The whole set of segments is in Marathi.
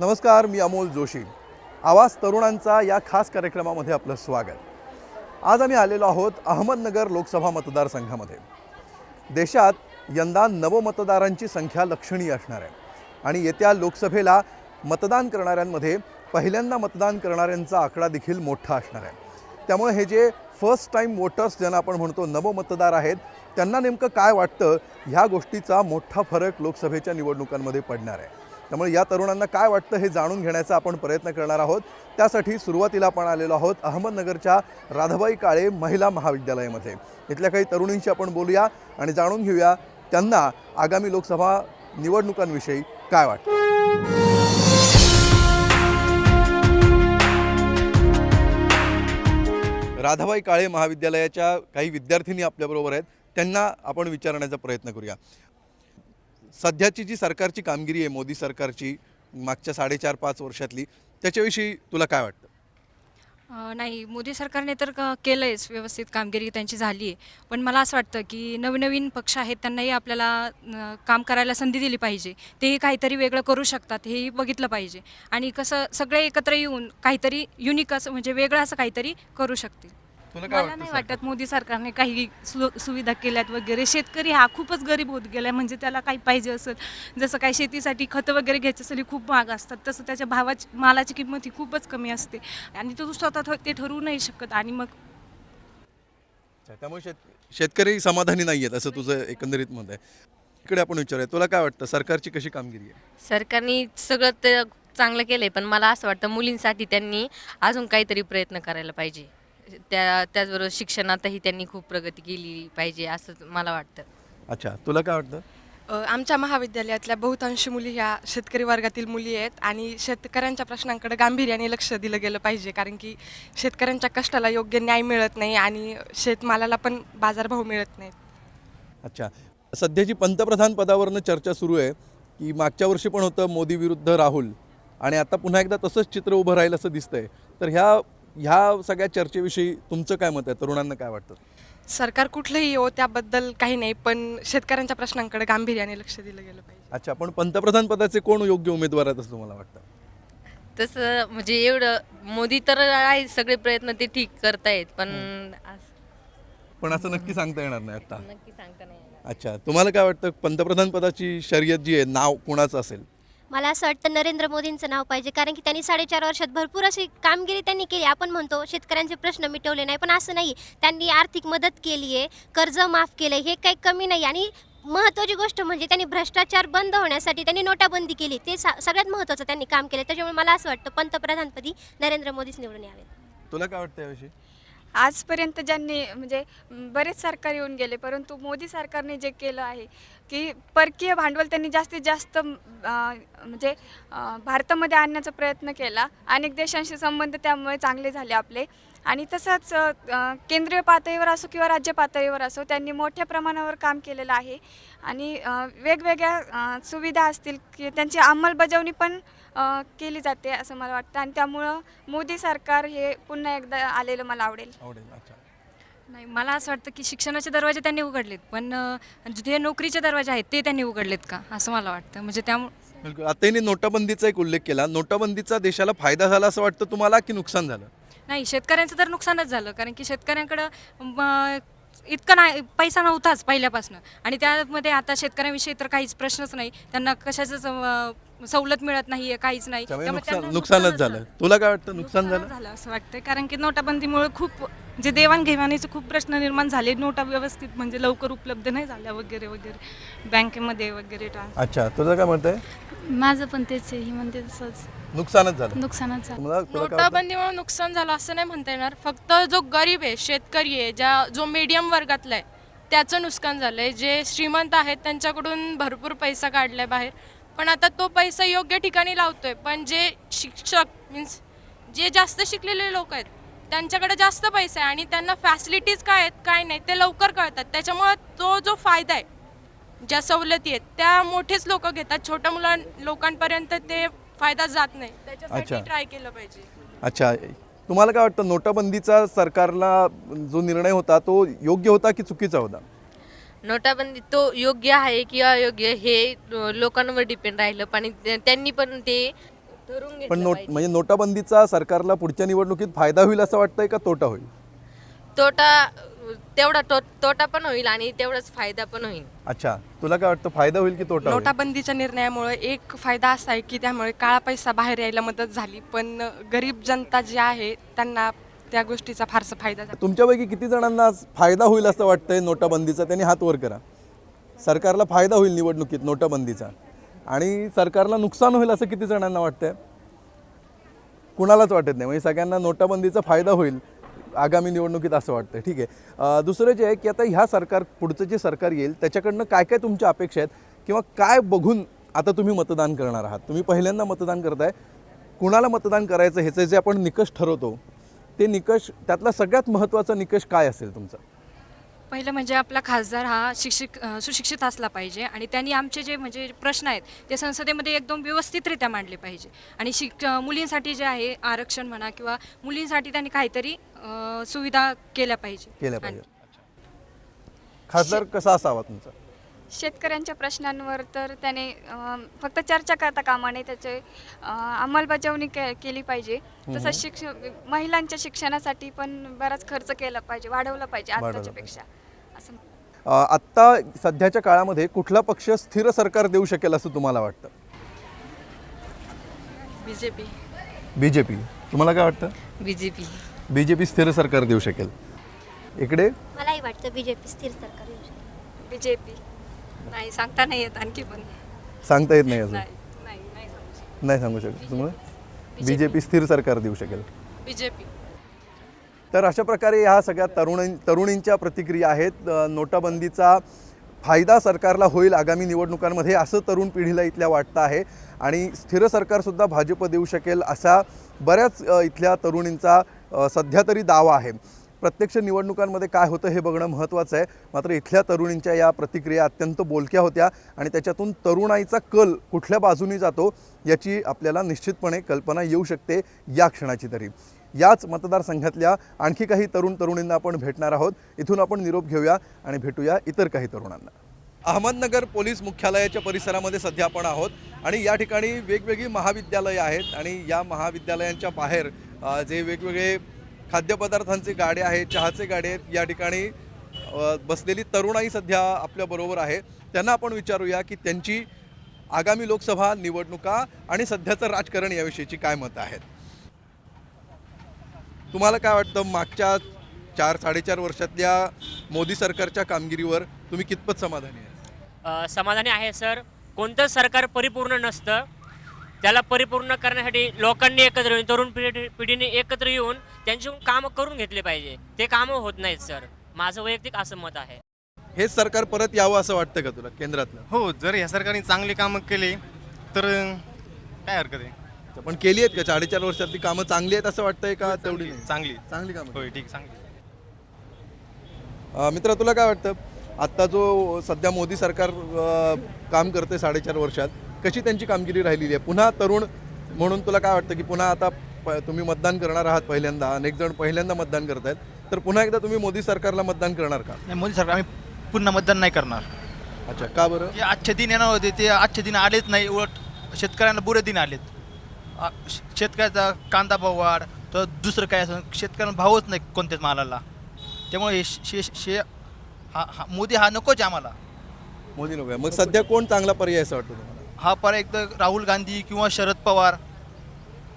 नमस्कार मी अमोल जोशी. आवाज तरुणांचा या खास कार्यक्रमामध्ये आपलं स्वागत. आज आम्ही आलेलो आहोत अहमदनगर लोकसभा मतदारसंघामध्ये. देशात यंदा नवमतदारांची संख्या लक्षणीय असणार आहे आणि येत्या लोकसभेला मतदान करणाऱ्यांमध्ये पहिल्यांदा मतदान करणाऱ्यांचा आकडा देखील मोठा असणार आहे. त्यामुळे हे जे फर्स्ट टाईम वोटर्स ज्यांना आपण म्हणतो नवमतदार आहेत त्यांना नेमकं काय वाटतं ह्या गोष्टीचा मोठा फरक लोकसभेच्या निवडणुकांमध्ये पडणार आहे. त्यामुळे या तरुणांना काय वाटतं हे जाणून घेण्याचा आपण प्रयत्न करणार आहोत. त्यासाठी सुरुवातीला आपण आलेलो आहोत अहमदनगरच्या राधाबाई काळे महिला महाविद्यालयामध्ये. इथल्या काही तरुणींशी आपण बोलूया आणि जाणून घेऊया त्यांना आगामी लोकसभा निवडणुकांविषयी काय वाटतं. राधाबाई काळे महाविद्यालयाच्या काही विद्यार्थिनी आपल्याबरोबर आहेत. त्यांना आपण विचारण्याचा प्रयत्न करूया. सध्याची जी सरकारची कामगिरी आहे मोदी सरकारची मागच्या साडेचार पाच वर्षातली त्याच्याविषयी तुला काय वाटतं? नाही मोदी सरकारने तर क- आहेच व्यवस्थित कामगिरी त्यांची झाली आहे पण मला असं वाटतं की नवनवीन पक्ष आहेत त्यांनाही आपल्याला काम करायला संधी दिली पाहिजे. तेही काहीतरी वेगळं करू शकतात हेही बघितलं पाहिजे. आणि कसं सगळे एकत्र येऊन काहीतरी युनिक असं म्हणजे वेगळं असं काहीतरी करू शकतील. तुला काय मला नाही वाटतं वाटत मोदी सरकारने काही सु सुविधा केल्यात वगैरे. शेतकरी हा खूपच गरीब होत गेलाय म्हणजे त्याला काही पाहिजे असेल जसं काही शेतीसाठी खतं वगैरे घ्यायचं असेल ही खूप महाग असतात तसं त्याच्या भावाची मालाची किंमत ही खूपच कमी असते. आणि तो स्वतः ते ठरवू नाही शकत. आणि मग अच्छा, त्यामुळे शेत शेतकरी समाधानी नाही आहेत असं तुझं एकंदरीत मत आहे. इकडे आपण विचारूया तुला काय वाटतं सरकारची कशी कामगिरी आहे? सरकारने सगळं ते चांगलं केलंय पण मला असं वाटतं मुलींसाठी त्यांनी अजून काहीतरी प्रयत्न करायला पाहिजे. त्या त्याचबरोबर शिक्षणातही त्यांनी खूप प्रगती केली पाहिजे असं मला वाटतं. अच्छा तुला काय वाटतं? अ, आमच्या महाविद्यालयातल्या बहुतांश मुली ह्या शेतकरी वर्गातील मुली आहेत आणि शेतकऱ्यांच्या प्रश्नांकडे गांभीर्याने लक्ष दिलं गेलं पाहिजे कारण की शेतकऱ्यांच्या कष्टाला योग्य न्याय मिळत नाही आणि शेतमालाला पण बाजारभाव मिळत नाहीत. अच्छा सध्याची पंतप्रधान पदावरनं चर्चा सुरू आहे की मागच्या वर्षी पण होतं मोदी विरुद्ध राहुल आणि आता पुन्हा एकदा तसंच चित्र उभं राहील असं दिसतंय. तर ह्या ह्या सगळ्या चर्चेविषयी तुमचं काय मत आहे? तरुणांना काय वाटतं? सरकार कुठलंही हो त्याबद्दल काही नाही पण शेतकऱ्यांच्या प्रश्नांकडे गांभीर्याने लक्ष दिलं गेलं पाहिजे. अच्छा पण पंतप्रधान पदाचे कोण योग्य उमेदवार आहेत असं तुम्हाला वाटतं? तसं म्हणजे एवढं मोदी तर आहे सगळे प्रयत्न ते ठीक करतायत पण असं पण असं नक्की सांगता येणार नाही आता. नक्की सांगता नाही येणार. अच्छा तुम्हाला काय वाटतं? पंतप्रधान पदाची शर्यत जी आहे नाव कोणाचं असेल? मला असं वाटतं नरेंद्र मोदींचं नाव पाहिजे कारण की त्यांनी साडेचार वर्षात भरपूर अशी कामगिरी त्यांनी केली. आपण म्हणतो शेतकऱ्यांचे प्रश्न मिटवले नाही पण असं नाही. त्यांनी आर्थिक मदत केली आहे कर्ज माफ केलं हे काही कमी नाही. आणि महत्त्वाची गोष्ट म्हणजे त्यांनी भ्रष्टाचार बंद होण्यासाठी त्यांनी नोटाबंदी केली. ते सा सगळ्यात महत्त्वाचं त्यांनी काम केलं. त्याच्यामुळे मला असं वाटतं पंतप्रधानपदी नरेंद्र मोदीच निवडून यावेत. तुला काय वाटतं याविषयी? आजपर्यंत ज्यांनी म्हणजे बरेच सरकार येऊन गेले परंतु मोदी सरकारने जे केलं आहे की परकीय भांडवल त्यांनी जास्तीत जास्त म्हणजे भारतामध्ये आणण्याचा प्रयत्न केला. अनेक देशांशी संबंध त्यामुळे चांगले झाले आपले. आणि तसंच केंद्रीय पातळीवर असो किंवा राज्य पातळीवर असो त्यांनी मोठ्या प्रमाणावर काम केलेलं आहे. आणि वेगवेगळ्या सुविधा असतील की त्यांची अंमलबजावणी पण केली जाते असं मला वाटतं. आणि त्यामुळं मोदी सरकार हे पुन्हा एकदा आलेलं मला आवडेल. आवडेल अच्छा. नाही मला असं वाटतं की शिक्षणाचे दरवाजे त्यांनी उघडलेत पण अ, जे नोकरीचे दरवाजे आहेत ते त्यांनी उघडलेत का असं मला वाटतं. म्हणजे त्यामुळे बिलकुल. आता यांनी नोटाबंदीचा एक उल्लेख केला. नोटाबंदीचा देशाला फायदा झाला असं वाटतं तुम्हाला की नुकसान झालं? नाही शेतकऱ्यांचं तर नुकसानच झालं कारण की शेतकऱ्यांकडं म, इतकं नाही पैसा नव्हताच पहिल्यापासून. आणि त्यामध्ये आता शेतकऱ्यांविषयी तर काहीच प्रश्नच नाही. त्यांना कशाचंच अ, सवलत मिळत नाही आहे काहीच नाही. त्यामुळे त्यामुळे नुकसान त्यांना नुकसानच झालं. तुला काय वाटतं नुकसान झालं? झालं असं वाटतं कारण की नोटाबंदीमुळे खूप जे देवाणघेवाणीचे खूप प्रश्न निर्माण झाले. नोटा व्यवस्थित म्हणजे लवकर उपलब्ध नाही झाल्या वगैरे वगैरे. बँकेमध्ये वगैरे ट्रान्स अच्छा. तुझं काय म्हणत आहे? माझं पण तेच आहे. ही म्हणते तसंच. नुकसानच झालं. नुकसानच झालं. तुम्हाला तुला काय वाटतं? नोटाबंदीमुळे नुकसान झालं असं नाही म्हणता येणार. फक्त जो गरीब आहे शेतकरी आहे ज्या जो मीडियम वर्गातला आहे त्याचं नुकसान झालं आहे जे श्रीमंत आहेत त्यांच्याकडून भरपूर पैसा काढलाय बाहेर. पण आता तो पैसा योग्य ठिकाणी लावतोय. पण जे शिक्षक मीन्स जे जास्त शिकलेले लोक आहेत त्यांच्याकडे जास्त पैसा आहे आणि त्यांना फॅसिलिटीज काय आहेत काय नाही ते लवकर कळतात. त्याच्यामुळे तो जो फायदा आहे ज्या सवलती आहेत त्या मोठेच लोक घेतात. छोट्या मुलां लोकांपर्यंत ते फायदा जात नाही. त्याच्यासाठी अच्छा. ट्राय केलं पाहिजे. अच्छा. तुम्हाला काय वाटतं नोटाबंदीचा सरकारला जो निर्णय होता तो योग्य होता की चुकीचा होता? नोटाबंदी तो योग्य आहे की अयोग्य हे लोकांवर डिपेंड राहिलं. पण त्यांनी पण ते धरून पण घेतलं नोट पाहिजे. म्हणजे नोटाबंदीचा सरकारला पुढच्या निवडणुकीत फायदा होईल असं वाटतंय का तोटा होईल? तोटा तेवढा तो तोटा पण होईल आणि तेवढाच फायदा पण होईल. अच्छा तुला काय वाटतं फायदा होईल की तोटा होईल? नोटाबंदीच्या निर्णयामुळे एक फायदा असा आहे की त्यामुळे काळा पैसा बाहेर यायला मदत झाली पण गरीब जनता जी आहे त्यांना त्या गोष्टीचा फारसा फायदा झाला. तुमच्यापैकी किती जणांना आज फायदा होईल असं वाटतंय नोटाबंदीचा? त्यांनी हात वर करा. सरकारला फायदा होईल निवडणुकीत नोटाबंदीचा. आणि सरकारला नुकसान होईल असं किती जणांना वाटतंय? कुणालाच वाटत नाही. म्हणजे सगळ्यांना नोटाबंदीचा फायदा होईल. आगामी निवडणुकीत असं वाटतं ठीक आहे. दुसरं जे आहे की आता ह्या सरकार पुढचं जे सरकार येईल त्याच्याकडनं काय काय तुमच्या अपेक्षा आहेत? किंवा काय बघून आता तुम्ही मतदान करणार आहात? तुम्ही पहिल्यांदा मतदान करताय. कुणाला मतदान करायचं ह्याचे जे आपण निकष ठरवतो ते निकष त्यातला सगळ्यात महत्त्वाचा निकष काय असेल तुमचा? पहिलं म्हणजे आपला खासदार हा शिक्षित सुशिक्षित असला पाहिजे आणि त्यांनी आमचे जे म्हणजे प्रश्न आहेत ते संसदेमध्ये एकदम व्यवस्थितरित्या मांडले पाहिजे. आणि शिक मुलींसाठी जे आहे आरक्षण म्हणा किंवा मुलींसाठी त्यांनी काहीतरी सुविधा केल्या पाहिजे. केल्या पाहिजे. खासदार कसा असावा तुमचा? शेतकऱ्यांच्या प्रश्नांवर तर त्याने अं, फक्त चर्चा करता कामा नये त्याचे अं, अंमलबजावणी के केली पाहिजे. तसंच शिक्ष महिलांच्या शिक्षणासाठी पण बराच खर्च केला पाहिजे वाढवला पाहिजे वाढवला आताच्या पेक्षा असं अ, आत्ता सध्याच्या काळामध्ये कुठला पक्ष स्थिर सरकार देऊ शकेल असं तुम्हाला वाटतं? B J P B J P तुम्हाला काय वाटतं? B J P B J P स्थिर सरकार देऊ शकेल. इकडे? मलाही वाटतं बी जे पी स्थिर सरकार येऊ शकते बी जे पी नाही सांगता नाही येत आणखी पण. सांगता येत नाही अजून? नाही सांगू शकत. नाही सांगू शकत. तुम्हाला? बी जे पी स्थिर सरकार देऊ शकेल. बीजेपी. तर अशा प्रकारे ह्या सगळ्या तरुण तरुणींच्या प्रतिक्रिया आहेत. अ, नोटाबंदीचा फायदा सरकारला होईल आगामी निवडणुकांमध्ये असं तरुण पिढीला इथल्या वाटतं आहे. आणि स्थिर सरकारसुद्धा भाजप देऊ शकेल असा बऱ्याच अ, इथल्या तरुणींचा अ, सध्या तरी दावा आहे. प्रत्यक्ष निवडणुकांमध्ये काय होतं हे बघणं महत्त्वाचं आहे. मात्र इथल्या तरुणींच्या या प्रतिक्रिया अत्यंत बोलक्या होत्या आणि त्याच्यातून तरुणाईचा कल कुठल्या बाजूनी जातो याची आपल्याला निश्चितपणे कल्पना येऊ शकते या क्षणाची तरी. याच मतदारसंघातल्या आणखी काही तरुण तरुणींना आपण भेटणार आहोत. इथून आपण निरोप घेऊया आणि भेटूया इतर काही तरुणांना. अहमदनगर पोलीस मुख्यालयाच्या परिसरामध्ये सध्या आपण आहोत आणि या ठिकाणी वेगवेगळी महाविद्यालयं आहेत आणि या महाविद्यालयांच्या बाहेर जे वेगवेगळे खाद्यपदार्थांचे गाडे आहेत चहाचे गाडे आहेत. या ठिकाणी बसलेली तरुणाई सध्या आपल्याबरोबर आहे. त्यांना आपण विचारूया की त्यांची आगामी लोकसभा निवडणुका आणि सध्याचं राजकारण याविषयीची काय मतं आहेत? तुम्हाला काय वाटतं? मागच्या चार साडेचार वर्षातल्या मोदी सरकारच्या कामगिरीवर तुम्ही कितपत समाधानी आहे समाधानी आहे सर. कोणतं सरकार परिपूर्ण नसतं त्याला परिपूर्ण करण्यासाठी लोकांनी एकत्र येऊन तरुण पिढी पिढीने एकत्र येऊन त्यांची कामं करून घेतले पाहिजे. ते कामं होत नाहीत सर. माझं वैयक्तिक असं मत आहे. हेच सरकार परत यावं असं वाटतं का तुला केंद्रातलं? हो जर या सरकारने चांगली कामं केली तर काय हरकत आहे? पण केली आहेत का? साडेचार वर्षातली कामं चांगली आहेत असं वाटतंय का? तेवढी नाही. चांगली चांगली कामं होय ठीक चांगली अ, मित्रा तुला काय वाटतं? आत्ता जो सध्या मोदी सरकार अ, काम करते साडेचार वर्षात कशी त्यांची कामगिरी राहिलेली आहे? पुन्हा तरुण म्हणून तुला काय वाटतं की पुन्हा आता प- तुम्ही मतदान करणार आहात पहिल्यांदा अनेक जण पहिल्यांदा मतदान करतायत तर पुन्हा एकदा तुम्ही मोदी सरकारला मतदान करणार का? नाही मोदी सरकार आम्ही पुन्हा मतदान नाही करणार. अच्छा का बरं? जे आजचे दिन येणार होते ते आजचे दिन आलेच नाही उलट शेतकऱ्यांना बुरे दिन आलेत. आ, श- शेतकऱ्याचा कांदा भाव वाढ तर दुसरं काय असं शेतकऱ्यांना भावच नाही कोणत्याच मालाला. त्यामुळे हे शे शे हा हा मोदी हा नकोच आहे आम्हाला. मोदी नको आहे. मग सध्या कोण चांगला पर्याय असं वाटतं तुम्हाला? हा पर्याय एकदा राहुल गांधी किंवा शरद पवार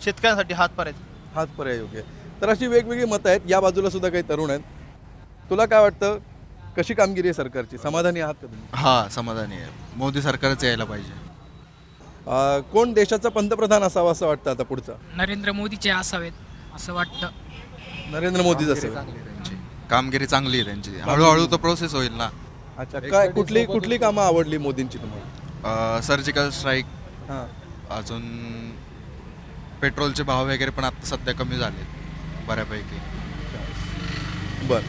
शेतकऱ्यांसाठी हात पर्याय हाच पर्याय योग्य. आहे. तर अशी वेगवेगळी मतं आहेत. या बाजूला सुद्धा काही तरुण आहेत. तुला काय वाटतं? कशी कामगिरी आहे सरकारची? समाधानी आहात का तुम्ही? हा समाधानी आहे. मोदी सरकारच यायला पाहिजे. अ, कोण देशाचा पंतप्रधान असावा असं वाटतं आता पुढचा? नरेंद्र मोदीचे असावेत असं वाटतं. नरेंद्र मोदीच असेल. त्यांची. कामगिरी चांगली आहे त्यांची. हळूहळू तर प्रोसेस होईल ना. अच्छा काय कुठली कुठली कामं आवडली मोदींची तुम्हाला? सर्जिकल स्ट्राईक हां. अजून पेट्रोलचे भाव वगैरे पण आता सध्या कमी झाले बऱ्यापैकी. बरं.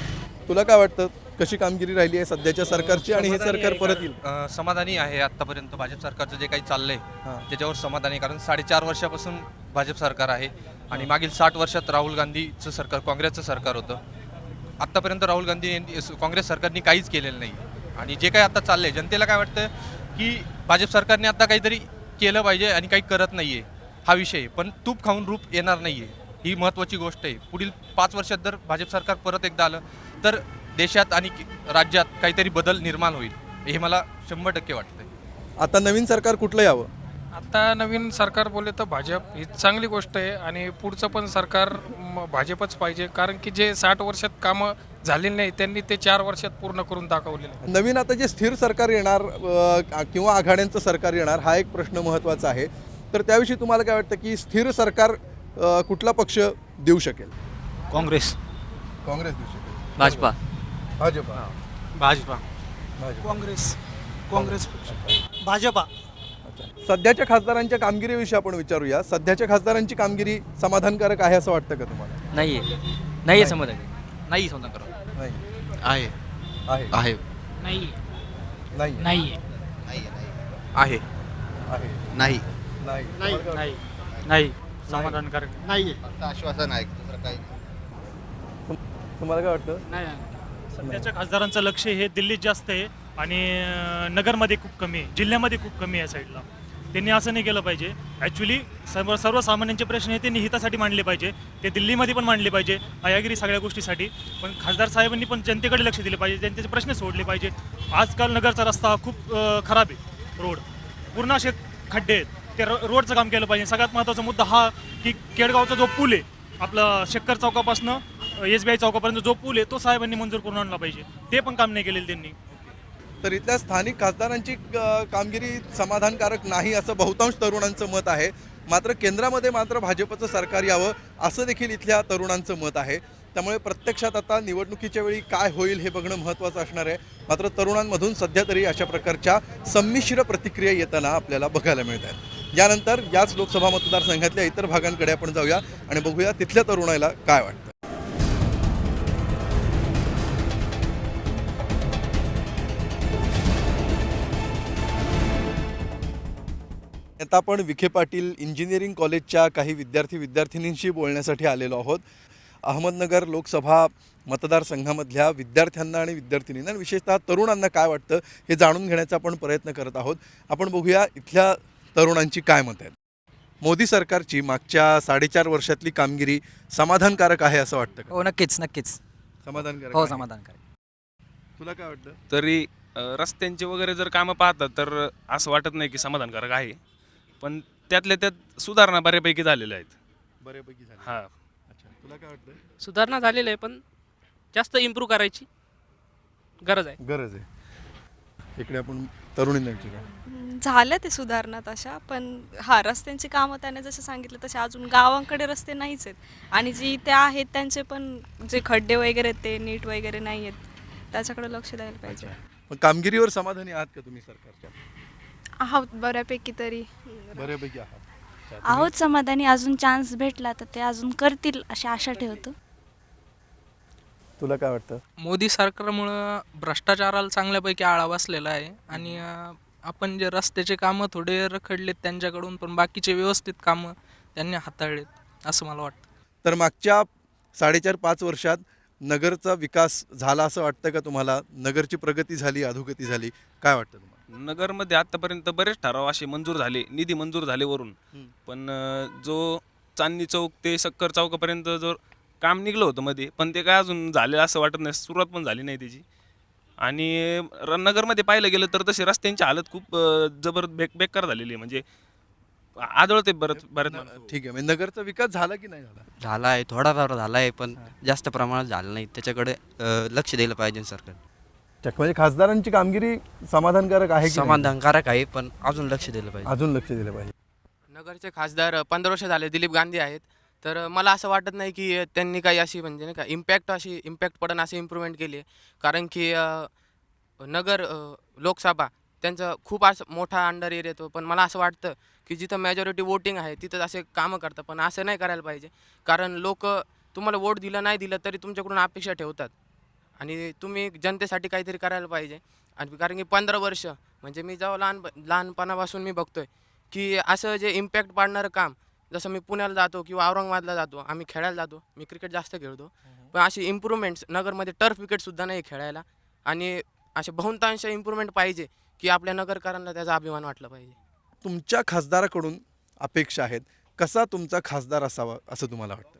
तुला काय वाटतं? कशी कामगिरी राहिली आहे सध्याच्या सरकारची आणि हे सरकार परत येईल? अ, समाधानी आहे आतापर्यंत भाजप सरकारचं जे काही चाललंय हां. त्याच्यावर समाधानी आहे. कारण साडेचार वर्षापासून भाजप सरकार आहे आणि मागील साठ वर्षात राहुल गांधीचं सरकार काँग्रेसचं सरकार होतं. आत्तापर्यंत राहुल गांधी यांनी- काँग्रेस सरकारने काहीच केलेलं नाही. आणि जे काही आता चाललंय जनतेला काय वाटतं? की भाजप सरकारने आता काहीतरी केलं पाहिजे आणि काही करत नाही आहे हा विषय. आहे पण तूप खाऊन रूप येणार नाही आहे ही महत्त्वाची गोष्ट आहे. पुढील पाच वर्षात जर भाजप सरकार परत एकदा आलं तर देशात आणि राज्यात काहीतरी बदल निर्माण होईल. हे मला शंभर टक्के वाटतंय. आता नवीन सरकार कुठलं यावं? आता नवीन सरकार बोलले तर भाजप. ही चांगली गोष्ट आहे आणि पुढचं पण सरकार म, भाजपच पाहिजे. कारण की जे साठ वर्षात कामं झालेली नाही त्यांनी ते चार वर्षात पूर्ण करून दाखवलेले. नवीन आता जे स्थिर सरकार येणार किंवा आघाड्यांचं सरकार येणार हा एक प्रश्न महत्त्वाचा आहे. तर त्याविषयी तुम्हाला काय वाटतं की स्थिर सरकार कुठला पक्ष देऊ शकेल? काँग्रेस. काँग्रेस देऊ शकेल. भाजपा. भाजपा. भाजपा. भाजपा. काँग्रेस. काँग्रेस भाजपा. सध्याच्या खासदारांच्या कामगिरीविषयी आपण विचारूया. सध्याच्या खासदारांची कामगिरी समाधानकारक आहे असं वाटतं का तुम्हाला? नाही आहे नाही. आहे समाधान. नाही समाधान करा नाही. आहे. आहे. आहे. नाही नाही नाही आहे. आहे. नाही. नाही. नाही नाही. समाधानकारक नाही आश्वासन आहे दुसरं काही तुम्हाला काय वाटतं? नाही. सध्याच्या खासदारांचं लक्ष हे दिल्लीत जास्त आहे आणि नगरमध्ये खूप कमी आहे. जिल्ह्यामध्ये खूप कमी आहे साईडला. त्यांनी असं नाही केलं पाहिजे. ॲक्च्युली सर्व सर्वसामान्यांचे प्रश्न हे त्यांनी हितासाठी मांडले पाहिजे. ते दिल्लीमध्ये पण मांडले पाहिजे अयागिरी सगळ्या गोष्टीसाठी. पण खासदार साहेबांनी पण जनतेकडे लक्ष दिले पाहिजे जनतेचे प्रश्न सोडले पाहिजे. आजकाल नगरचा रस्ता हा खूप खराब आहे. रोड. पूर्ण असे खड्डे आहेत. ते रो- रोडचं काम केलं पाहिजे. सगळ्यात महत्त्वाचा मुद्दा हा की केडगावचा जो पूल आहे आपला शक्कर चौकापासून एस बी आय चौकापर्यंत जो पूल आहे तो साहेबांनी मंजूर करून आणला पाहिजे. ते पण काम नाही केलेलं त्यांनी. तर इथल्या स्थानिक खासदारांची कामगिरी समाधानकारक नाही असं बहुतांश तरुणांचं मत आहे. मात्र केंद्रामध्ये मात्र भाजपचं सरकार यावं असं देखील इथल्या तरुणांचं मत आहे. त्यामुळे प्रत्यक्षात आता निवडणुकीच्या वेळी काय होईल हे बघणं महत्त्वाचं असणार आहे. मात्र तरुणांमधून सध्या तरी अशा प्रकारच्या संमिश्र प्रतिक्रिया येताना आपल्याला बघायला मिळत आहेत. यानंतर याच लोकसभा मतदारसंघातल्या इतर भागांकडे आपण जाऊया आणि बघूया तिथल्या तरुणाला काय वाटतं. आता आपण विखे पाटील इंजिनिअरिंग कॉलेजच्या काही विद्यार्थी विद्यार्थिनींशी बोलण्यासाठी आलेलो आहोत. अहमदनगर लोकसभा मतदारसंघामधल्या विद्यार्थ्यांना आणि विद्यार्थिनींना आणि विशेषतः तरुणांना काय वाटतं हे जाणून घेण्याचा आपण प्रयत्न करत आहोत. आपण बघूया इथल्या तरुणांची काय मत आहेत. मोदी सरकारची मागच्या साडेचार वर्षातली कामगिरी समाधानकारक आहे असं वाटतं का? हो नक्कीच नक्कीच. समाधानकारक हो आहे. समाधानकारक. तुला काय वाटतं? तरी अ, रस्त्यांची वगैरे जर कामं पाहतात तर असं वाटत नाही की समाधानकारक आहे. पण त्यातल्या त्यात सुधारणा बऱ्यापैकी झालेल्या आहेत. बऱ्यापैकी झालं हां. अच्छा. तुला काय वाटतं सुधारणा झालेली आहे पण जास्त इम्प्रूव्ह करायची गरज आहे. गरज आहे. इकडे आपण तरुणींना विचारूया. झालं ते सुधारणा तशा पण हा रस्त्यांची कामं त्याने जसं सांगितलं तसे अजून गावांकडे रस्ते नाहीच आहेत. आणि जे ते आहेत त्यांचे पण जे खड्डे वगैरे आहेत ते नीट वगैरे नाही आहेत. त्याच्याकडे लक्ष द्यायला पाहिजे. पण कामगिरीवर समाधानी आहात का तुम्ही सरकारच्या? आहोत बऱ्यापैकी तरी. बऱ्यापैकी आहात. समाधानी अजून चान्स भेटला तर ते अजून करतील अशी आशा ठेवतो. तुला काय वाटतं? मोदी सरकारमुळं भ्रष्टाचाराला चांगल्यापैकी आळा बसलेला आहे आणि अं, आपण जे रस्त्याचे कामं थोडे रखडलेत त्यांच्याकडून पण बाकीचे व्यवस्थित कामं त्यांनी हाताळलेत असं मला वाटतं. तर मागच्या साडेचार पाच वर्षात नगरचा विकास झाला असं वाटतं का तुम्हाला? नगरची प्रगती झाली अधोगती झाली. काय वाटतं तुम्हाला? नगरमध्ये आतापर्यंत बरेच ठराव असे मंजूर झाले निधी मंजूर झाले वरून. पण अ, जो चांदणी चौक ते सक्कर चौकापर्यंत जो काम निघलं होतं मध्ये पण ते काय अजून झालं असं वाटत नाही सुरुवात पण झाली नाही त्याची. आणि र- नगरमध्ये पाहिलं गेलं तर तशी रस्त्यांची हालत खूप अ, जबर बेक बेकार झालेली आहे. म्हणजे आदळते बरंच बऱ्याच माणसं. ठीक आहे. म्हणजे नगरचा विकास झाला की नाही झाला? झाला आहे थोडा फार झाला आहे पण जास्त प्रमाणात झाला नाही. त्याच्याकडे अ, लक्ष दिलं पाहिजे सरकार. अच्छा, म्हणजे खासदारांची कामगिरी समाधानकारक आहे की नाही? समाधानकारक आहे पण अजून लक्ष दिलं पाहिजे. अजून लक्ष दिलं पाहिजे. नगरचे खासदार पंधरा वर्ष झाले दिलीप गांधी आहेत. तर मला असं वाटत नाही की त्यांनी काही अशी म्हणजे नाही का इम्पॅक्ट अशी इम्पॅक्ट पडन अशी इम्प्रूव्हमेंट केली आहे. कारण की अ, नगर अ, लोकसभा त्यांचा खूप असं मोठा अंडर एरिया येतो. पण मला असं वाटतं की जिथं मेजॉरिटी वोटिंग आहे तिथं असे कामं करतात. पण असं नाही करायला पाहिजे. कारण लोक तुम्हाला वोट दिलं नाही दिलं तरी तुमच्याकडून अपेक्षा ठेवतात. आणि तुम्ही जनतेसाठी काहीतरी करायला पाहिजे. आणि कारण की पंधरा वर्ष म्हणजे मी जेव्हा लहान लहानपणापासून मी बघतोय की असं जे इम्पॅक्ट पाडणारं काम जसं मी पुण्याला जातो किंवा औरंगाबादला जातो आम्ही खेळायला जातो मी क्रिकेट जास्त खेळतो. पण अशी इम्प्रूव्हमेंट्स नगरमध्ये टर्फ विकेटसुद्धा नाही खेळायला. आणि असे बहुतांश इम्प्रूव्हमेंट पाहिजे की आपल्या नगरकरांना त्याचा अभिमान वाटला पाहिजे. तुमच्या खासदाराकडून अपेक्षा आहेत. कसा तुमचा खासदार असावा असं तुम्हाला वाटतं?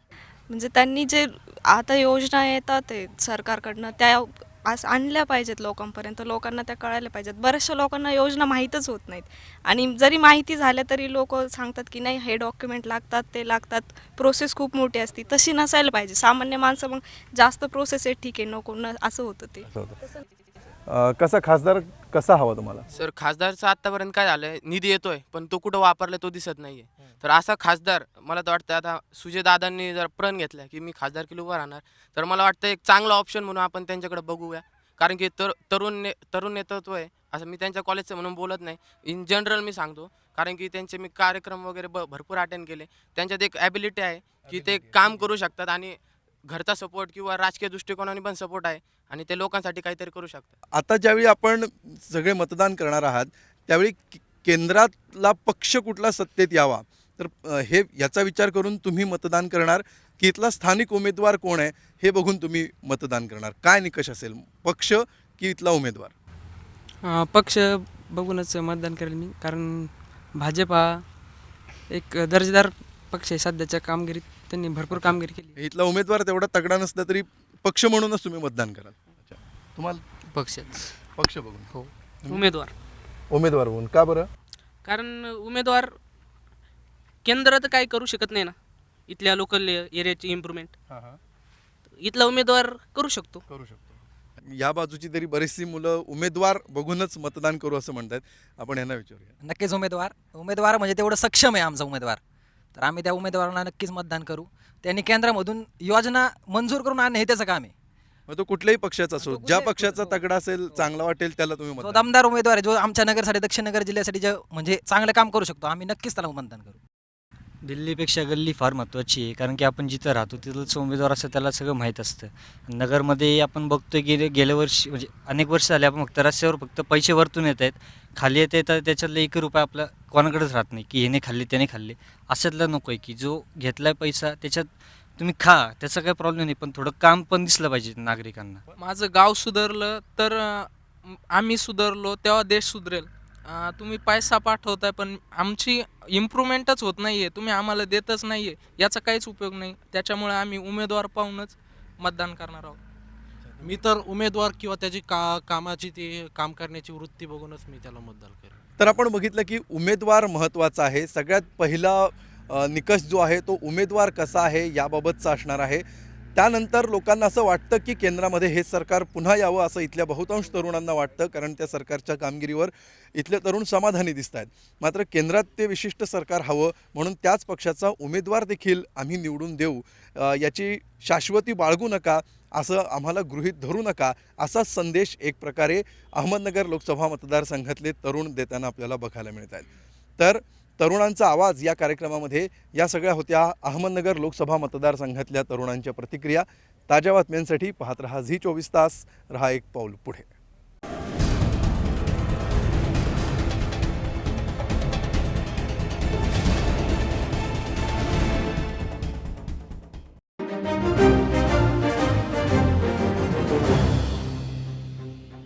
म्हणजे त्यांनी जे आता योजना येतात आहे सरकारकडनं त्या आज आणल्या पाहिजेत लोकांपर्यंत लोकांना त्या कळायला पाहिजेत. बऱ्याचशा लोकांना योजना माहीतच होत नाहीत. आणि जरी माहिती झाल्या तरी लोक सांगतात की नाही हे डॉक्युमेंट लागतात ते लागतात. प्रोसेस खूप मोठी असती. तशी नसायला पाहिजे. सामान्य माणसं मग जास्त प्रोसेस आहे ठीक आहे नको न असं होतं ते. अ, कसा खासदार कसा हवा तुम्हाला? सर खासदारचं आत्तापर्यंत काय झालंय निधी येतोय पण तो कुठं वापरला तो दिसत नाहीये. तर असा खासदार मला तर वाटतं आता सुजय दादांनी जर प्रण घेतला की मी खासदार किलो उभा राहणार तर मला वाटतं एक चांगला ऑप्शन म्हणून आपण त्यांच्याकडे बघूया. कारण की तर तरुण ने तरुण नेतृत्व आहे असं मी त्यांच्या कॉलेजचं म्हणून बोलत नाही. इन जनरल मी सांगतो कारण की त्यांचे मी कार्यक्रम वगैरे ब भरपूर अटेंड केले. त्यांच्यात एक ॲबिलिटी आहे की ते काम करू शकतात आणि घरचा सपोर्ट किंवा राजकीय दृष्टिकोनाने पण सपोर्ट आहे आणि ते लोकांसाठी काहीतरी करू शकतात आता ज्यावेळी आपण सगळे मतदान करणार आहात त्यावेळी केंद्रातला पक्ष कुठला सत्तेत यावा? तर हे याचा विचार करून तुम्ही मतदान करणार. की इथला स्थानिक उमेदवार कोण आहे हे बघून तुम्ही मतदान करणार. काय निकष असेल? पक्ष की इथला उमेदवार? पक्ष बघूनच मतदान करेल मी. कारण भाजप हा एक दर्जेदार पक्ष आहे सध्याच्या कामगिरीत. त्यांनी भरपूर कामगिरी केली. इथला उमेदवार तेवढा तगडा नसला तरी पक्ष म्हणूनच तुम्ही मतदान कराल. अच्छा. तुम्हाला? पक्षच पक्ष बघून. हो. उमेदवार. उमेदवार बघून का बरं? कारण उमेदवार केंद्र तर काही करू शकत नाही ना. इथल्या लोकल एरियाची इम्प्रूव्हमेंट इथला उमेदवार करू शकतो. करू शकतो. या बाजूची तरी बरीचशी मुलं उमेदवार बघूनच मतदान करू असं म्हणतात आपण यांना विचारूया. नक्कीच उमेदवार. उमेदवार म्हणजे तेवढं सक्षम आहे आमचा उमेदवार. तर आम्ही त्या उमेदवारांना नक्कीच मतदान करू. त्यांनी केंद्रामधून योजना मंजूर करून आणणे हे त्याचं काम आहे. मग तो कुठल्याही पक्षाचा असो ज्या पक्षाचा तगडा असेल चांगला वाटेल त्याला तुम्ही दमदार उमेदवार आहे जो आमच्या नगरसाठी दक्षिण नगर जिल्ह्यासाठी जे म्हणजे चांगलं काम करू शकतो आम्ही नक्कीच त्याला मतदान करू. दिल्लीपेक्षा गल्ली फार महत्त्वाची आहे. कारण की आपण जिथं राहतो तिथलंच उमेदवार असतं त्याला सगळं माहीत असतं. नगरमध्ये आपण बघतोय की गेल्या वर्षी म्हणजे अनेक वर्ष झाले आपण फक्त रस्त्यावर फक्त पैसे वरतून येत आहेत. खाली येत आहे तर त्याच्यातले एक रुपये आपला कोणाकडेच राहत नाही की ह्याने खाल्ले त्याने खाल्ले. अशातलं नको आहे की जो घेतलाय पैसा त्याच्यात तुम्ही खा त्याचा काही प्रॉब्लेम नाही पण थोडं काम पण दिसलं पाहिजे नागरिकांना. माझं गाव सुधारलं तर आम्ही सुधारलो तेव्हा देश सुधरेल. अं, तुम्ही पैसा पाठवताय पण आमची इम्प्रूव्हमेंटच होत नाही आहे तुम्ही आम्हाला देतच नाही आहे याचा काहीच उपयोग नाही. त्याच्यामुळे आम्ही उमेदवार पाहूनच मतदान करणार आहोत. मी तर उमेदवार किंवा त्याची का कामाची ती काम करण्याची वृत्ती बघूनच मी त्याला मतदान करेन. तर आपण बघितलं की उमेदवार महत्त्वाचा आहे. सगळ्यात पहिला अ, निकष जो आहे तो उमेदवार कसा आहे याबाबतचा असणार आहे. त्यानंतर लोकांना असं वाटतं की केंद्रामध्ये हे सरकार पुन्हा यावं असं इथल्या बहुतांश तरुणांना वाटतं कारण त्या सरकारच्या कामगिरीवर इथले तरुण समाधानी दिसत आहेत. मात्र केंद्रात ते विशिष्ट सरकार हवं म्हणून त्याच पक्षाचा उमेदवार देखील आम्ही निवडून देऊ याची शाश्वती बाळगू नका असं आम्हाला गृहीत धरू नका असा संदेश एक प्रकारे अहमदनगर लोकसभा मतदारसंघातले तरुण देताना आपल्याला बघायला मिळत आहेत. तर तरुणांचा आवाज या कार्यक्रमामध्ये या सगळ्या होत्या. अहमदनगर लोकसभा मतदारसंघातल्या तरुणांच्या प्रतिक्रिया. ताज्या बातम्यांसाठी पाहत रहा झी चोवीस तास. रहा एक पाऊल पुढे.